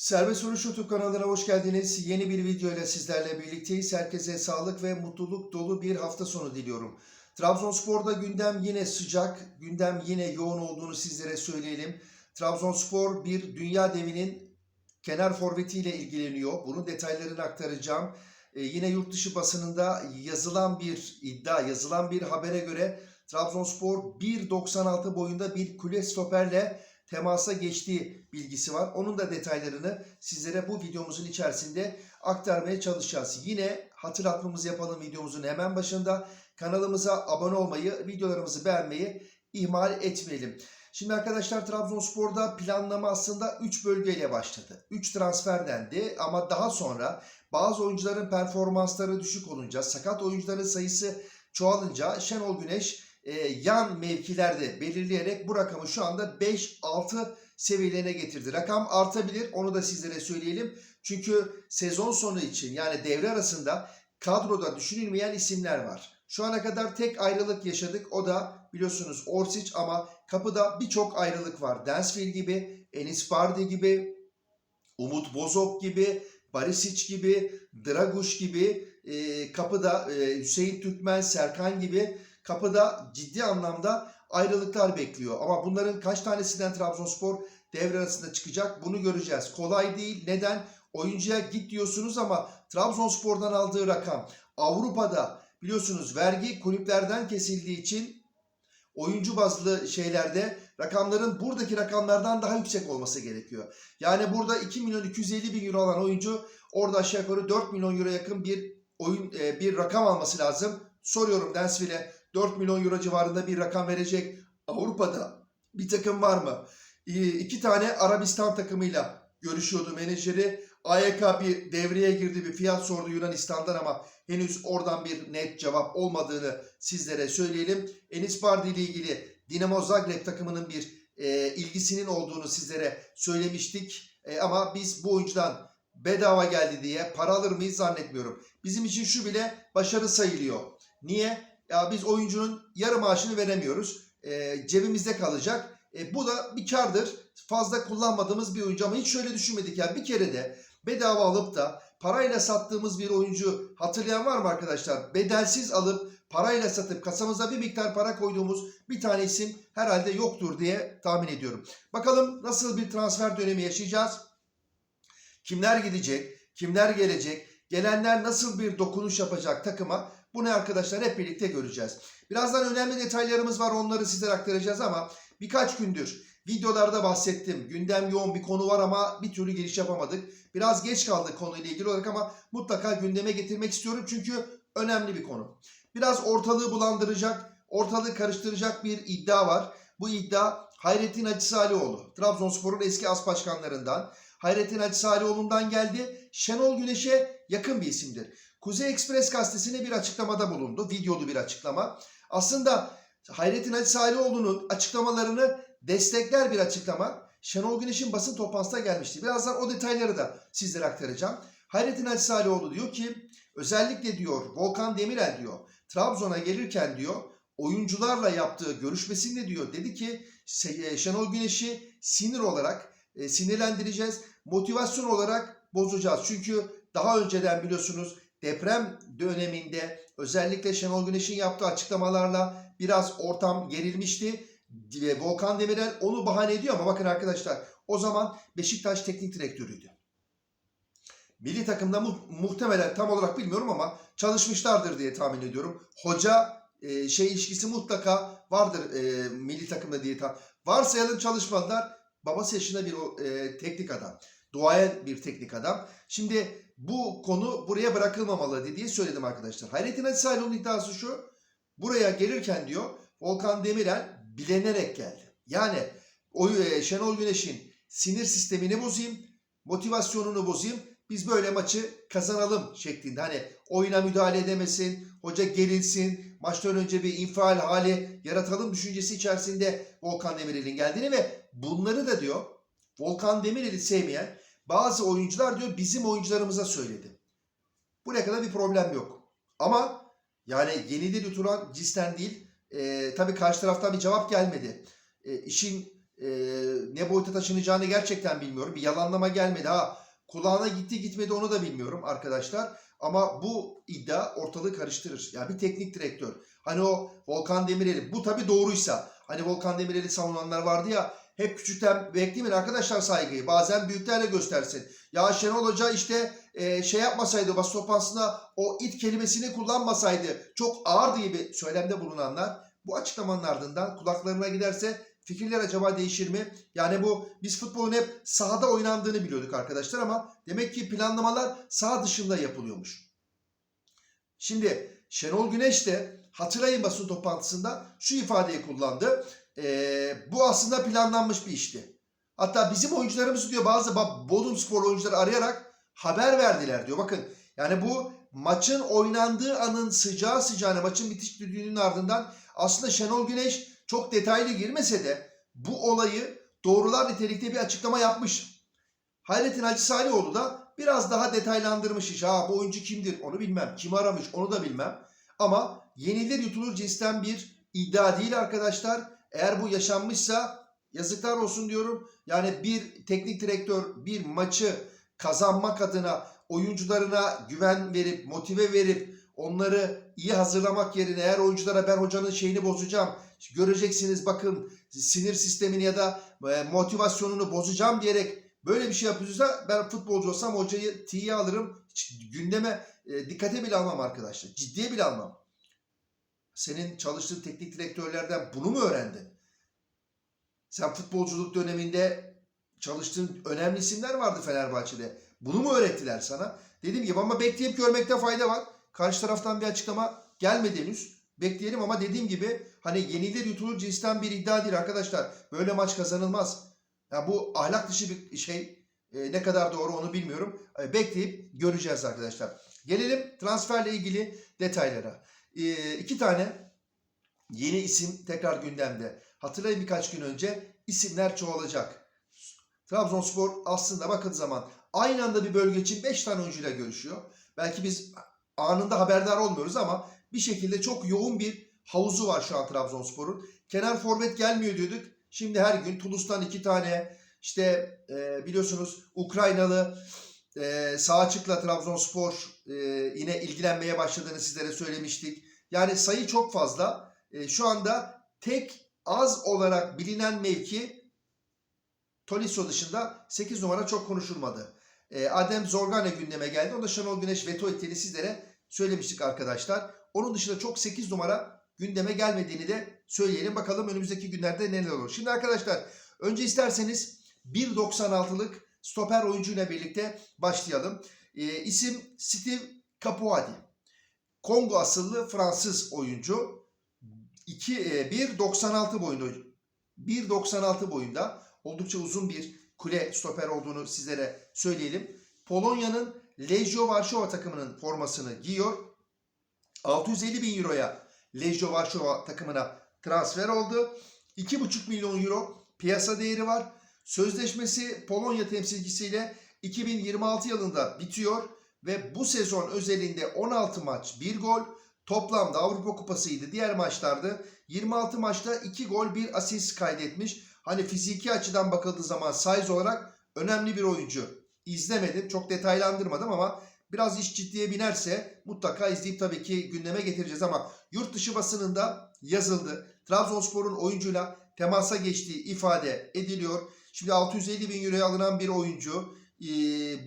Serbest Vuruş YouTube kanalına hoş geldiniz. Yeni bir video ile sizlerle birlikteyiz. Herkese sağlık ve mutluluk dolu bir hafta sonu diliyorum. Trabzonspor'da gündem yine sıcak, gündem yine yoğun olduğunu sizlere söyleyelim. Trabzonspor bir dünya devinin kenar forvetiyle ilgileniyor. Bunun detaylarını aktaracağım. Ee, yine yurt dışı basınında yazılan bir iddia, yazılan bir habere göre Trabzonspor 1.96 boyunda bir kule stoperle temasa geçtiği bilgisi var. Onun da detaylarını sizlere bu videomuzun içerisinde aktarmaya çalışacağız. Yine hatırlatmamızı yapalım videomuzun hemen başında. Kanalımıza abone olmayı, videolarımızı beğenmeyi ihmal etmeyelim. Şimdi arkadaşlar Trabzonspor'da planlama aslında 3 bölgeyle başladı. 3 transfer dendi ama daha sonra bazı oyuncuların performansları düşük olunca, sakat oyuncuların sayısı çoğalınca Şenol Güneş e, yan mevkilerde belirleyerek bu rakamı şu anda 5-6 seviyelerine getirdi. Rakam artabilir onu da sizlere söyleyelim. Çünkü sezon sonu için yani devre arasında kadroda düşünülmeyen isimler var. Şu ana kadar tek ayrılık yaşadık. O da biliyorsunuz Orsic ama kapıda birçok ayrılık var. Dansville gibi, Enis Bardi gibi, Umut Bozok gibi, Barisic gibi, Draguş gibi e, kapıda e, Hüseyin Türkmen, Serkan gibi kapıda ciddi anlamda ayrılıklar bekliyor. Ama bunların kaç tanesinden Trabzonspor devre arasında çıkacak bunu göreceğiz. Kolay değil. Neden? Oyuncuya git diyorsunuz ama Trabzonspor'dan aldığı rakam Avrupa'da biliyorsunuz vergi kulüplerden kesildiği için oyuncu bazlı şeylerde rakamların buradaki rakamlardan daha yüksek olması gerekiyor. Yani burada 2 milyon 250 bin euro alan oyuncu orada aşağı yukarı 4 milyon euro yakın bir oyun e, bir rakam alması lazım. Soruyorum Densville'e 4 milyon euro civarında bir rakam verecek Avrupa'da bir takım var mı? E, iki tane Arabistan takımıyla görüşüyordu menajeri. AYK bir devreye girdi bir fiyat sordu Yunanistan'dan ama henüz oradan bir net cevap olmadığını sizlere söyleyelim. Enis Bardi ile ilgili Dinamo Zagreb takımının bir e, ilgisinin olduğunu sizlere söylemiştik. E, ama biz bu oyuncudan bedava geldi diye para alır mıyız zannetmiyorum. Bizim için şu bile başarı sayılıyor. Niye? Ya biz oyuncunun yarı maaşını veremiyoruz. E, cebimizde kalacak. E, bu da bir kardır. Fazla kullanmadığımız bir oyuncu ama hiç şöyle düşünmedik. Yani bir kere de bedava alıp da parayla sattığımız bir oyuncu hatırlayan var mı arkadaşlar? Bedelsiz alıp parayla satıp kasamıza bir miktar para koyduğumuz bir tane isim herhalde yoktur diye tahmin ediyorum. Bakalım nasıl bir transfer dönemi yaşayacağız? Kimler gidecek? Kimler gelecek? Gelenler nasıl bir dokunuş yapacak takıma? Bunu arkadaşlar hep birlikte göreceğiz. Birazdan önemli detaylarımız var onları sizlere aktaracağız ama birkaç gündür videolarda bahsettim. Gündem yoğun bir konu var ama bir türlü giriş yapamadık. Biraz geç kaldık konuyla ilgili olarak ama mutlaka gündeme getirmek istiyorum çünkü önemli bir konu. Biraz ortalığı bulandıracak, ortalığı karıştıracak bir iddia var. Bu iddia Hayrettin Hacı Salioğlu, Trabzonspor'un eski as başkanlarından. Hayrettin Hacı Salioğlu'ndan geldi. Şenol Güneş'e yakın bir isimdir. Kuzey Ekspres gazetesine bir açıklamada bulundu. Videolu bir açıklama. Aslında Hayrettin Hacı Salioğlu'nun açıklamalarını destekler bir açıklama. Şenol Güneş'in basın toplantısına gelmişti. Birazdan o detayları da sizlere aktaracağım. Hayrettin Hacı Salioğlu diyor ki özellikle diyor Volkan Demirel diyor Trabzon'a gelirken diyor oyuncularla yaptığı görüşmesinde diyor dedi ki Şenol Güneş'i sinir olarak e, sinirlendireceğiz. Motivasyon olarak bozacağız. Çünkü daha önceden biliyorsunuz deprem döneminde özellikle Şenol Güneş'in yaptığı açıklamalarla biraz ortam gerilmişti. Ve Volkan Demirel onu bahane ediyor ama bakın arkadaşlar o zaman Beşiktaş teknik direktörüydü. Milli takımda mu- muhtemelen tam olarak bilmiyorum ama çalışmışlardır diye tahmin ediyorum. Hoca e, şey ilişkisi mutlaka vardır e, milli takımda diye tahmin Varsayalım çalışmadılar. Babası yaşında bir e, teknik adam. Duayen bir teknik adam. Şimdi bu konu buraya bırakılmamalı diye söyledim arkadaşlar. Hayrettin Salih'in iddiası şu. Buraya gelirken diyor Volkan Demirel bilenerek geldi. Yani o e, Şenol Güneş'in sinir sistemini bozayım, motivasyonunu bozayım. Biz böyle maçı kazanalım şeklinde. Hani oyuna müdahale edemesin, hoca gerilsin, maçtan önce bir infial hali yaratalım düşüncesi içerisinde Volkan Demirel'in geldiğini ve bunları da diyor Volkan Demirel'i sevmeyen bazı oyuncular diyor bizim oyuncularımıza söyledi. Buraya kadar bir problem yok. Ama yani yenilir yutulan cisten değil. E, tabii karşı taraftan bir cevap gelmedi. E, işin e, ne boyuta taşınacağını gerçekten bilmiyorum. Bir yalanlama gelmedi ha. Kulağına gitti gitmedi onu da bilmiyorum arkadaşlar. Ama bu iddia ortalığı karıştırır. Yani bir teknik direktör. Hani o Volkan Demirel'i bu tabii doğruysa. Hani Volkan Demirel'i savunanlar vardı ya hep küçükten beklemeyin arkadaşlar saygıyı. Bazen büyüklerle göstersin. Ya Şenol Hoca işte e, şey yapmasaydı basın toplantısında o it kelimesini kullanmasaydı çok ağırdı gibi söylemde bulunanlar bu açıklamanın ardından kulaklarına giderse fikirler acaba değişir mi? Yani bu biz futbolun hep sahada oynandığını biliyorduk arkadaşlar ama demek ki planlamalar saha dışında yapılıyormuş. Şimdi Şenol Güneş de hatırlayın basın toplantısında şu ifadeyi kullandı. Ee, bu aslında planlanmış bir işti. Hatta bizim oyuncularımız diyor bazı Bodrum Spor oyuncuları arayarak haber verdiler diyor. Bakın yani bu maçın oynandığı anın sıcağı sıcağına maçın bitiş düdüğünün ardından aslında Şenol Güneş çok detaylı girmese de bu olayı doğrular nitelikte bir açıklama yapmış. Hayrettin Hacı Salihoğlu da biraz daha detaylandırmış iş. Ha bu oyuncu kimdir onu bilmem. Kim aramış onu da bilmem. Ama yenilir yutulur cinsten bir iddia değil arkadaşlar. Eğer bu yaşanmışsa yazıklar olsun diyorum. Yani bir teknik direktör bir maçı kazanmak adına oyuncularına güven verip motive verip onları iyi hazırlamak yerine eğer oyunculara ben hocanın şeyini bozacağım göreceksiniz bakın sinir sistemini ya da e, motivasyonunu bozacağım diyerek böyle bir şey yapıyorsa ben futbolcu olsam hocayı tiye alırım gündeme e, dikkate bile almam arkadaşlar ciddiye bile almam. Senin çalıştığın teknik direktörlerden bunu mu öğrendin? Sen futbolculuk döneminde çalıştığın önemli isimler vardı Fenerbahçe'de. Bunu mu öğrettiler sana? Dediğim gibi ama bekleyip görmekte fayda var. Karşı taraftan bir açıklama gelmedi henüz. Bekleyelim ama dediğim gibi hani yenilir yutulur cinsten bir iddia değil arkadaşlar. Böyle maç kazanılmaz. Ya bu ahlak dışı bir şey. E, ne kadar doğru onu bilmiyorum. E, bekleyip göreceğiz arkadaşlar. Gelelim transferle ilgili detaylara. E, iki tane yeni isim tekrar gündemde. Hatırlayın birkaç gün önce isimler çoğalacak. Trabzonspor aslında bakın zaman aynı anda bir bölge için 5 tane oyuncuyla görüşüyor. Belki biz anında haberdar olmuyoruz ama bir şekilde çok yoğun bir havuzu var şu an Trabzonspor'un. Kenar forvet gelmiyor diyorduk. Şimdi her gün Toulouse'dan iki tane işte e, biliyorsunuz Ukraynalı e, sağ açıkla Trabzonspor e, yine ilgilenmeye başladığını sizlere söylemiştik. Yani sayı çok fazla. E, şu anda tek az olarak bilinen mevki Tolisso dışında 8 numara çok konuşulmadı. E, Adem Zorgane gündeme geldi. Onda Şenol Güneş veto ettiğini sizlere söylemiştik arkadaşlar. Onun dışında çok 8 numara gündeme gelmediğini de söyleyelim. Bakalım önümüzdeki günlerde neler olur. Şimdi arkadaşlar önce isterseniz 1.96'lık stoper oyuncuyla birlikte başlayalım. E, isim Steve Capuadi. Kongo asıllı Fransız oyuncu. 2 e, 1.96 boyunda 1.96 boyunda oldukça uzun bir kule stoper olduğunu sizlere söyleyelim. Polonya'nın Lejio Varşova takımının formasını giyiyor. 650 bin euroya Lejio Varşova takımına transfer oldu. 2,5 milyon euro piyasa değeri var. Sözleşmesi Polonya temsilcisiyle 2026 yılında bitiyor ve bu sezon özelinde 16 maç 1 gol toplamda Avrupa Kupası'ydı. Diğer maçlarda 26 maçta 2 gol 1 asist kaydetmiş. Hani fiziki açıdan bakıldığı zaman size olarak önemli bir oyuncu. İzlemedim çok detaylandırmadım ama biraz iş ciddiye binerse mutlaka izleyip tabii ki gündeme getireceğiz ama yurt dışı basınında yazıldı. Trabzonspor'un oyuncuyla temasa geçtiği ifade ediliyor. Şimdi 650 bin euroya alınan bir oyuncu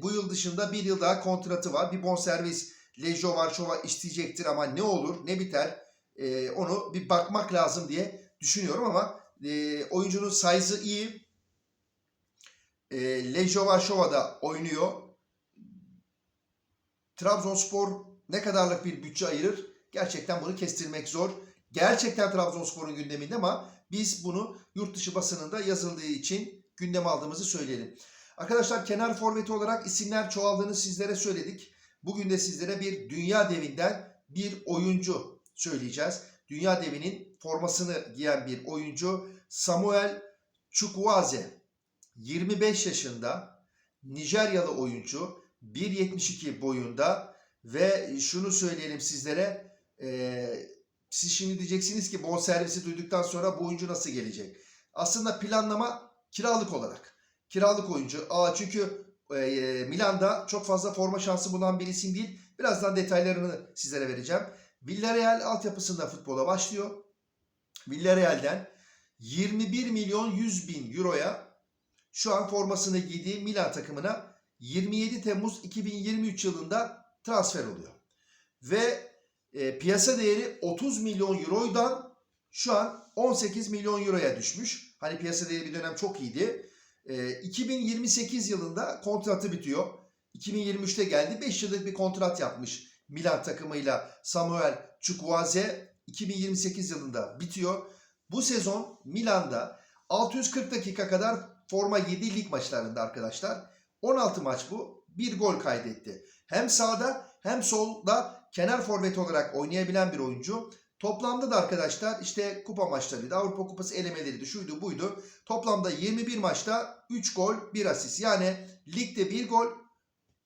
bu yıl dışında bir yıl daha kontratı var. Bir bonservis Lejio Varşova isteyecektir ama ne olur ne biter onu bir bakmak lazım diye düşünüyorum ama oyuncunun size'ı iyi. E, Lejio Varşova'da oynuyor. Trabzonspor ne kadarlık bir bütçe ayırır? Gerçekten bunu kestirmek zor. Gerçekten Trabzonspor'un gündeminde ama biz bunu yurt dışı basınında yazıldığı için gündeme aldığımızı söyleyelim. Arkadaşlar kenar forveti olarak isimler çoğaldığını sizlere söyledik. Bugün de sizlere bir dünya devinden bir oyuncu söyleyeceğiz. Dünya devinin formasını giyen bir oyuncu Samuel Chukwueze. 25 yaşında Nijeryalı oyuncu 1.72 boyunda ve şunu söyleyelim sizlere e, siz şimdi diyeceksiniz ki bon servisi duyduktan sonra bu oyuncu nasıl gelecek? aslında planlama kiralık olarak. Kiralık oyuncu. Aa çünkü e, Milan'da çok fazla forma şansı bulan bir isim değil. Birazdan detaylarını sizlere vereceğim. Villarreal altyapısında futbola başlıyor. Villarreal'den 21 milyon 100 bin euroya şu an formasını giydiği Milan takımına 27 Temmuz 2023 yılında transfer oluyor. Ve e, piyasa değeri 30 milyon eurodan şu an 18 milyon euroya düşmüş. Hani piyasa değeri bir dönem çok iyiydi. E, 2028 yılında kontratı bitiyor. 2023'te geldi. 5 yıllık bir kontrat yapmış Milan takımıyla Samuel Chukwueze 2028 yılında bitiyor. Bu sezon Milan'da 640 dakika kadar forma giydi lig maçlarında arkadaşlar. 16 maç bu. Bir gol kaydetti. Hem sağda hem solda kenar forvet olarak oynayabilen bir oyuncu. Toplamda da arkadaşlar işte kupa maçlarıydı. Avrupa Kupası elemeleriydi. Şuydu buydu. Toplamda 21 maçta 3 gol 1 asist. Yani ligde 1 gol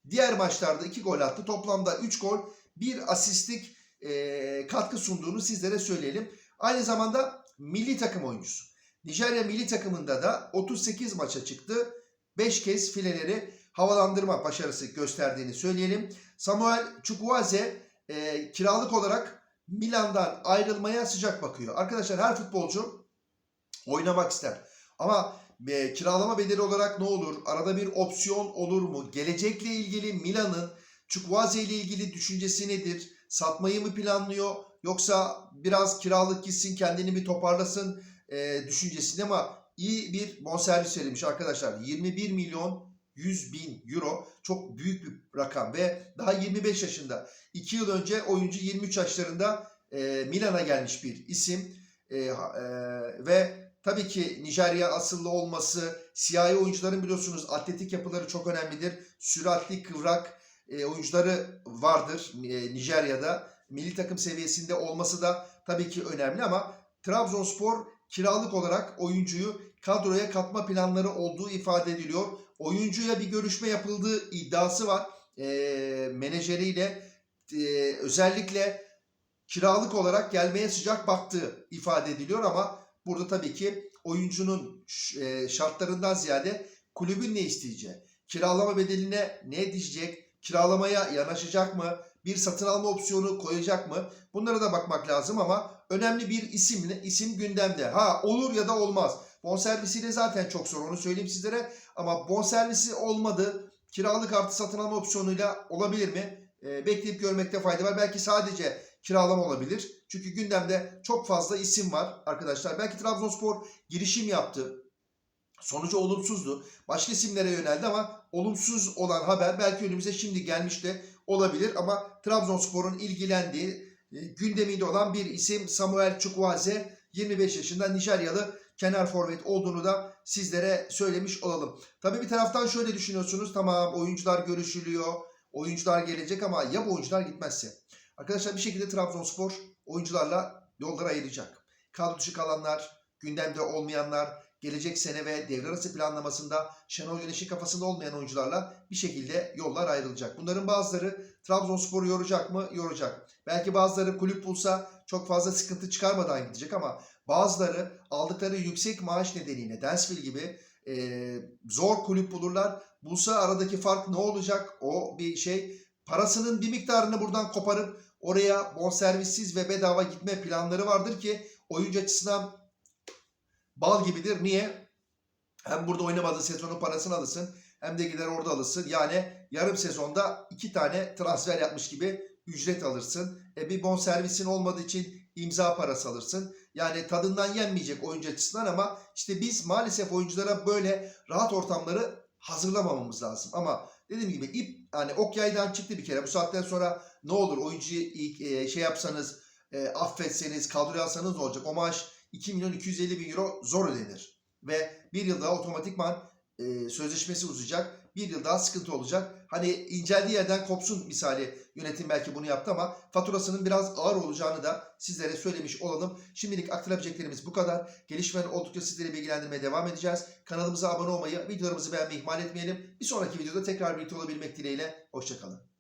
diğer maçlarda 2 gol attı. Toplamda 3 gol 1 asistlik e, katkı sunduğunu sizlere söyleyelim. Aynı zamanda milli takım oyuncusu. Nijerya milli takımında da 38 maça çıktı. 5 kez fileleri havalandırma başarısı gösterdiğini söyleyelim. Samuel Chukwueze e, kiralık olarak Milan'dan ayrılmaya sıcak bakıyor. Arkadaşlar her futbolcu oynamak ister. Ama e, kiralama bedeli olarak ne olur? Arada bir opsiyon olur mu? Gelecekle ilgili Milan'ın Chukwueze ile ilgili düşüncesi nedir? Satmayı mı planlıyor? Yoksa biraz kiralık gitsin kendini bir toparlasın e, düşüncesinde ama iyi bir bonservis verilmiş arkadaşlar. 21 milyon 100 bin euro çok büyük bir rakam ve daha 25 yaşında. 2 yıl önce oyuncu 23 yaşlarında e, Milan'a gelmiş bir isim e, e, ve tabii ki Nijerya asıllı olması, siyahi oyuncuların biliyorsunuz atletik yapıları çok önemlidir. Süratli, kıvrak e, oyuncuları vardır e, Nijerya'da. Milli takım seviyesinde olması da tabii ki önemli ama Trabzonspor kiralık olarak oyuncuyu kadroya katma planları olduğu ifade ediliyor. Oyuncuya bir görüşme yapıldığı iddiası var. E, menajeriyle e, özellikle kiralık olarak gelmeye sıcak baktığı ifade ediliyor ama burada tabii ki oyuncunun e, şartlarından ziyade kulübün ne isteyeceği, kiralama bedeline ne diyecek, kiralamaya yanaşacak mı, bir satın alma opsiyonu koyacak mı? Bunlara da bakmak lazım ama önemli bir isim isim gündemde. Ha olur ya da olmaz. Bonservisiyle zaten çok zor onu söyleyeyim sizlere. Ama bonservisi olmadı. Kiralık artı satın alma opsiyonuyla olabilir mi? E, bekleyip görmekte fayda var. Belki sadece kiralama olabilir. Çünkü gündemde çok fazla isim var arkadaşlar. Belki Trabzonspor girişim yaptı. Sonucu olumsuzdu. Başka isimlere yöneldi ama olumsuz olan haber belki önümüze şimdi gelmiş de olabilir. Ama Trabzonspor'un ilgilendiği gündeminde olan bir isim Samuel Chukwueze 25 yaşında Nijeryalı kenar forvet olduğunu da sizlere söylemiş olalım. Tabii bir taraftan şöyle düşünüyorsunuz. Tamam oyuncular görüşülüyor. Oyuncular gelecek ama ya bu oyuncular gitmezse? Arkadaşlar bir şekilde Trabzonspor oyuncularla yolları ayıracak. Kadro dışı kalanlar, gündemde olmayanlar, gelecek sene ve devre arası planlamasında Şenol Güneş'in kafasında olmayan oyuncularla bir şekilde yollar ayrılacak. Bunların bazıları Trabzonspor'u yoracak mı? Yoracak. Belki bazıları kulüp bulsa çok fazla sıkıntı çıkarmadan gidecek ama bazıları aldıkları yüksek maaş nedeniyle Densville gibi e, zor kulüp bulurlar. Bulsa aradaki fark ne olacak? O bir şey. Parasının bir miktarını buradan koparıp oraya bonservissiz ve bedava gitme planları vardır ki oyuncu açısından bal gibidir. Niye? Hem burada oynamadığı sezonun parasını alırsın hem de gider orada alırsın. Yani yarım sezonda iki tane transfer yapmış gibi ücret alırsın. E bir bonservisin olmadığı için imza parası alırsın. Yani tadından yenmeyecek oyuncu açısından ama işte biz maalesef oyunculara böyle rahat ortamları hazırlamamamız lazım. Ama dediğim gibi ip yani ok yaydan çıktı bir kere. Bu saatten sonra ne olur oyuncuyu e, şey yapsanız e, affetseniz kadroya alsanız ne olacak? O maaş 2 milyon 250 bin euro zor ödenir. Ve bir yıl daha otomatikman e, sözleşmesi uzayacak. Bir yıl daha sıkıntı olacak. Hani inceldiği yerden kopsun misali yönetim belki bunu yaptı ama faturasının biraz ağır olacağını da sizlere söylemiş olalım. Şimdilik aktarabileceklerimiz bu kadar. Gelişmeler oldukça sizleri bilgilendirmeye devam edeceğiz. Kanalımıza abone olmayı, videolarımızı beğenmeyi ihmal etmeyelim. Bir sonraki videoda tekrar birlikte olabilmek dileğiyle. Hoşçakalın.